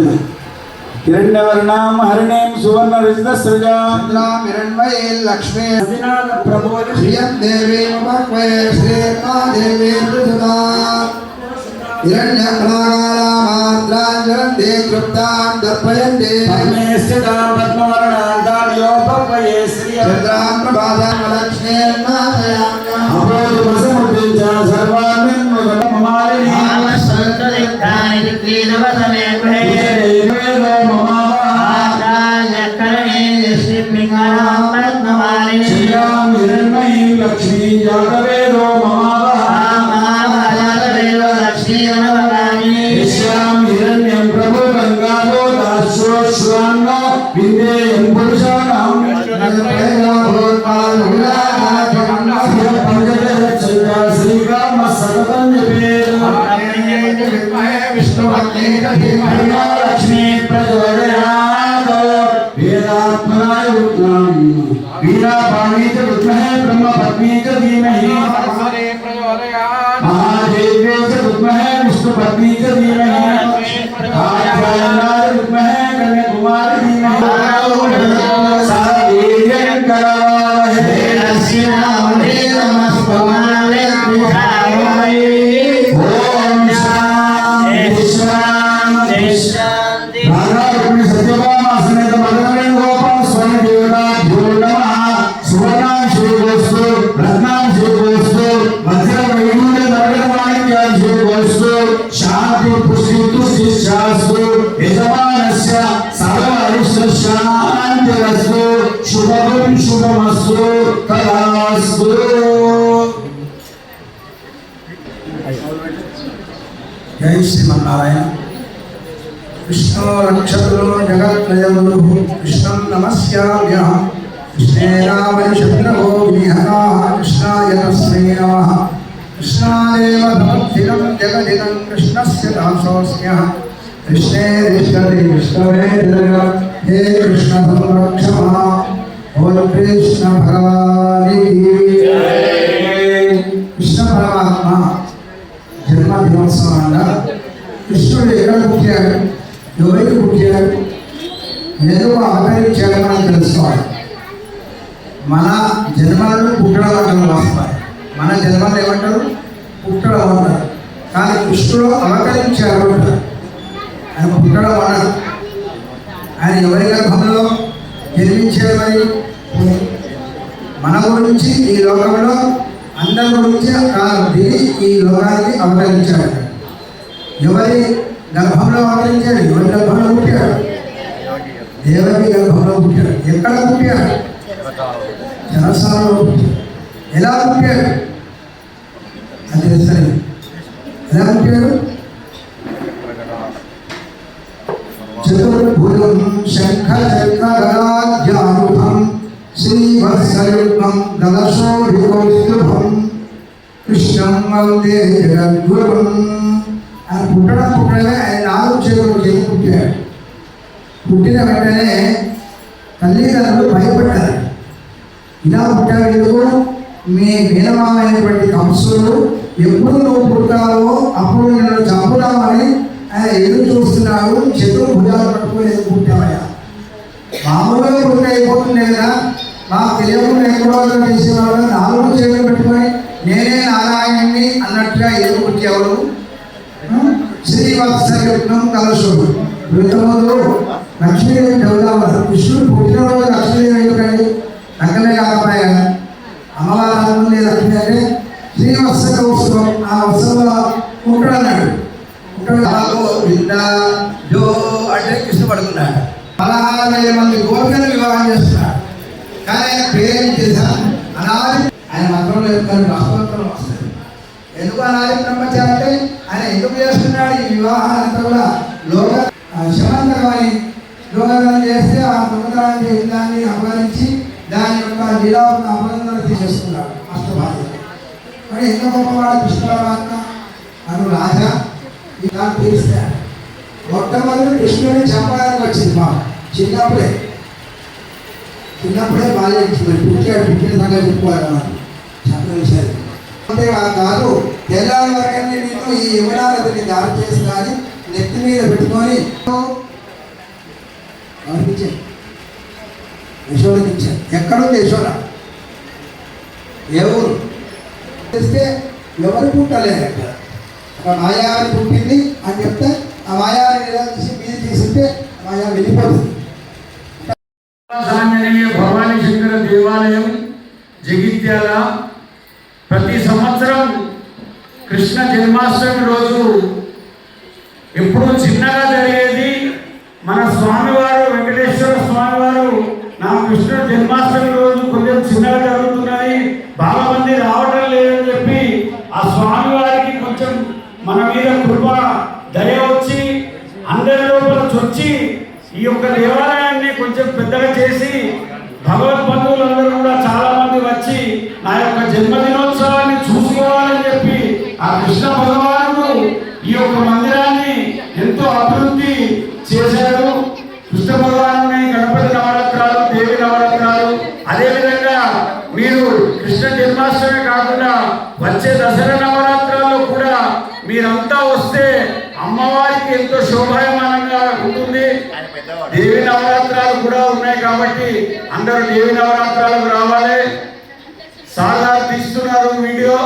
హరిణీం హిరణ్యవర్ణాం హరిణీం సువర్ణ రజిత సృజా లక్ష్మీ ప్రభు శ్రియం దేవీ మమక్వే శ్రీర్మా దేవీ మృదులా హిరణ్యప్రాగారామాత్రాంజలందే కృప్తాం దర్పయందే చంద్రాం ప్రభాదాం లక్ష్మీర్మాదయామ్యహం విశ్రాం హిరణ్యం ప్రభు గంగాధో దాసో స్వాంగ విందేయం పురుషాణం లక్ష్మీ ప్రచోదయాత్ వేదాత్మనాయ ఉత్నం వీరాపాణీ చ విద్మహే బ్రహ్మ పత్నీ చ ధీమహి ప్రచోదయాత్ శుభం శుభమస్తు. తదాస్తు జై శ్రీమన్నారాయణ. విష్ణు నక్షత్రో జగత్రయములు కృష్ణం నమస్యామ్యహం. కృష్ణే రామని విహరా. కృష్ణాయ తస్మై నమ. కృష్ణాదేవ భక్తిరం జగదిదం కృష్ణస్య దాసోస్మ్యహం కృష్ణే తిష్టతి విష్ణవే జగత్ హే కృష్ణ సంరక్ష మాం. ఓం కృష్ణ భగవాని. కృష్ణ పరమాత్మ. జన్మ దినోత్సవం అంట కృష్ణుడు ఎక్కడ పుట్టాడు? ఎవరికి పుట్టాడు? ఎందుకు అవతరించాడు మనం తెలుసుకోవాలి. మన జన్మలను పుట్టడం అంటారు వస్తాయి మన జన్మలు ఏమంటారు? పుట్టడం అంటారు. కానీ కృష్ణుడు అవతరించాడు అంటారు. ఆయన పుట్టడం అన్నారు ఆయన ఎవరి గర్భంలో? జన్మించాడు మన గురించి ఈ లోకంలో అందరి గురించి కాదు దిగి ఈ లోకానికి అవతరించాడు. ఎవరి గర్భంలో అవతరించాడు? ఎవరి గర్భంలో పుట్టాడు? దేవుని గర్భంలో పుట్టాడు. ఎక్కడ పుట్టాడు? జనస్థానంలో పుట్టాడు. ఎలా పుట్టాడు? అది తెలుసండి ఎలా పుట్టాడు? చతుర్భుజం శంఖ చక్రగరాజ్యాయుధం శ్రీవత్సయుగ్మం గలశోభికోత్యుభం కృష్ణం వందే జగద్గురుం ఆయన పుట్టడం పుట్టడమే ఆయన నాలుగు చేతులు చేసి పుట్టాడు. పుట్టిన వెంటనే తల్లిదండ్రులు భయపడ్డారు. ఇలా పుట్టాడు ఎందుకు మీ మీనమామైనటువంటి కంసుడు ఎప్పుడు నువ్వు పుట్టావో అప్పుడు అయిపోతుంది నాకు మాకు తెలియకుండా ఎక్కడో చేసేవాళ్ళు నాలుగు చేతులు పెట్టుకొని నేనే నారాయణుని అన్నట్టుగా ఎదురు ఎందుకు పుట్టావు శ్రీవత్సయుగ్నం కలశుడు వృద్ధములు లక్ష్మీదేవి చదువుతామన్నారు కృష్ణుడు పుట్టినరోజు లక్ష్మీదేవి ఎందుకు చేస్తున్నాడు ఈ వివాహాలంతా కూడా లోక శమంతకమని లోకదానం చేస్తే ఆ దొంగతనం చేసిన దాన్ని అపహరించి దాని యొక్క లీలా అపహరణ తీసేస్తున్నాడు అష్టభార్య మరి ఎంత గొప్పవాడు కృష్ణ పరమాత్మ? అను రాజా. ఇలా తీరుస్తాడు. మొట్టమొదటి కృష్ణుడిని చంపడానికి వచ్చింది మా చిన్నప్పుడే. చిన్నప్పుడే బాల్యం మరి పుట్టాడు పుట్టిన సంగతి చెప్పుకోవాలి అన్నమాట చంద్ర అంటే ఆ కాదు. తెల్లారి వరకనే నేను ఈ యమునానదిని దారి చేసి కానీ నెత్తి మీద పెట్టుకొని అనిపించాను యశోదకి ఇచ్చాను ఎక్కడుంది యశోద? ఏ ఊరు? చేస్తే ఎవరు పుట్టలేదు ఒక మాయాని పుట్టింది అని చెప్తే ఆ మాయావిని ఎలా తీసి మీద తీసిస్తే మాయా వెళ్ళిపోతుంది. భవానీ శంకర దేవాలయం జగిత్యాల కృష్ణ జన్మాష్టమి రోజు ఎప్పుడూ చిన్నగా జరిగేది మన స్వామివారు వెంకటేశ్వర స్వామివారు నా కృష్ణుడు జన్మాష్టమి రోజు కొంచెం చిన్నగా జరుగుతున్నది. బాగా మంది రావటం లేదని చెప్పి ఆ స్వామివారికి కొంచెం మన మీద కృప దయ వచ్చి అందరి లోపల చొచ్చి ఈ యొక్క దేవాలయాన్ని కొంచెం పెద్దగా చేసి భగవద్ బంధువులందరూ కూడా చాలా మంది వచ్చి నా యొక్క జన్మదినోత్సవం కృష్ణ భగవానుడు ఈ యొక్క మందిరాన్ని ఎంతో అభివృద్ధి చేశారు కృష్ణ భగవాను గణపతి నవరాత్రాలు దేవి నవరాత్రాలు. అదేవిధంగా మీరు కృష్ణ జన్మాష్టమి కాకుండా వచ్చే దసరా నవరాత్రాల్లో కూడా మీరంతా వస్తే అమ్మవారికి ఎంతో శోభాయమానంగా ఉంటుంది. దేవి నవరాత్రాలు కూడా ఉన్నాయి కాబట్టి అందరూ దేవి నవరాత్రాలకు రావాలి. సాధారణ తీస్తున్నారు వీడియో.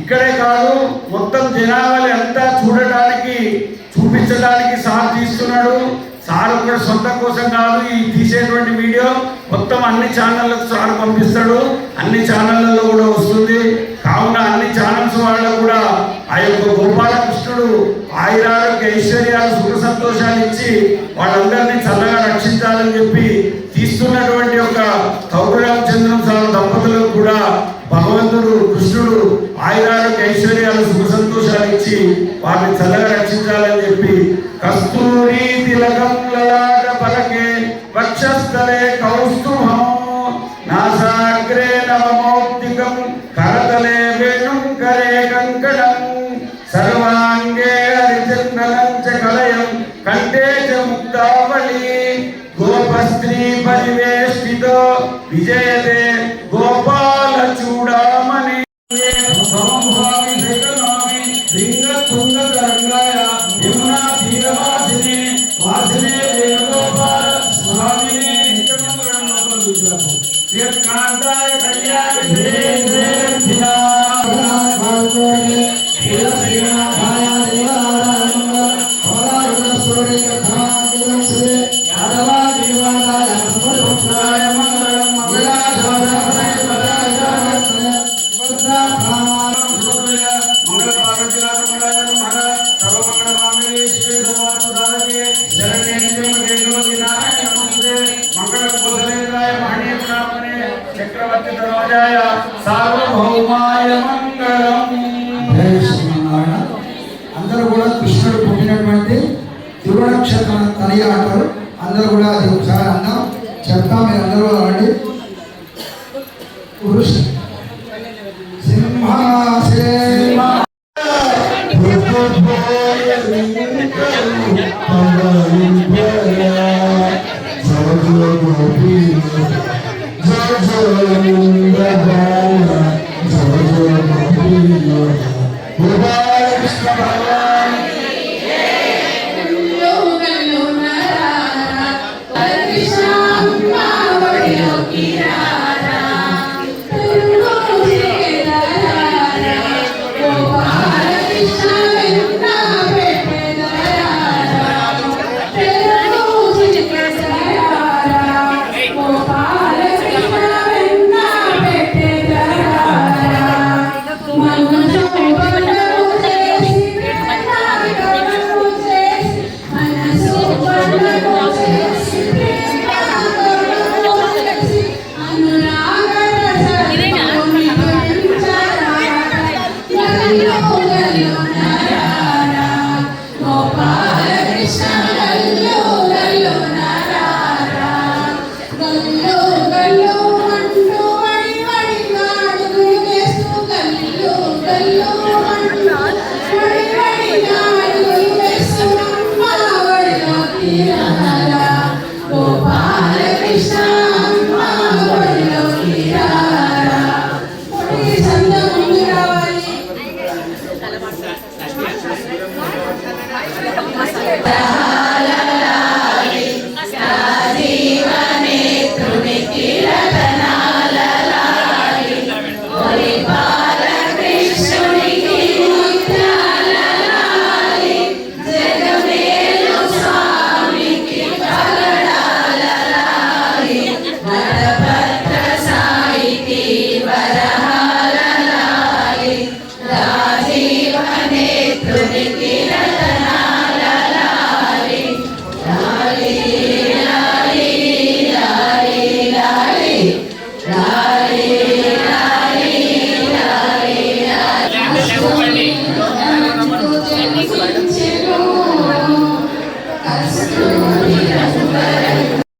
ఇక్కడే కాదు మొత్తం జనాభాలు అంతా చూడటానికి చూపించడానికి సార్ తీస్తున్నాడు. సార్ కూడా సొంత కోసం కాదు ఈ తీసేటువంటి వీడియో మొత్తం అన్ని ఛానళ్ళకు సార్ పంపిస్తాడు. అన్ని ఛానళ్ళలో కూడా వస్తుంది. కావున అన్ని ఛానల్స్ వాళ్ళకు కూడా ఆ యొక్క గోపాలకృష్ణుడు ఆయురారోగ్య ఐశ్వర్యాలు సుఖ సంతోషాలు ఇచ్చి వాళ్ళందరినీ చల్లగా రక్షించాలని చెప్పి తీస్తున్నటువంటి ఒక కౌరరామచంద్రం సార్ దంపతులకు కూడా భగవంతుడు కృష్ణ ఆయురారోగ్య ఐశ్వర్యాలు సుఖ సంతోషాలు ఇచ్చి వాటిని చల్లగా రక్షించాలని చెప్పి కస్తూరి తిలకం లలాట పలకే వక్షస్థలే కౌస్తుభం నాసాగ్రే నవమౌక్తికం तुंग तरंगाया यमुना तीरवासिने वासिने देवगोपाल स्वामिने नित्यमंगलम लोकविद्यापो श्रीकांताय कल्याण श्रीदेव्या भगवाने श्रील श्रीनाथाय देवानंद भवारुण सूर्य कथा श्री यादवा देवानाय भगवाय శ్రీమన్నారాయణ అందరూ కూడా కృష్ణుడు పుట్టినటువంటి ధ్రువనక్షత్ర తనయ అంటారు అందరూ కూడా అది ఒకసారి అన్నాం. చెప్తాం మీరు అందరూ రండి పురుష సింహాసే Goodbye.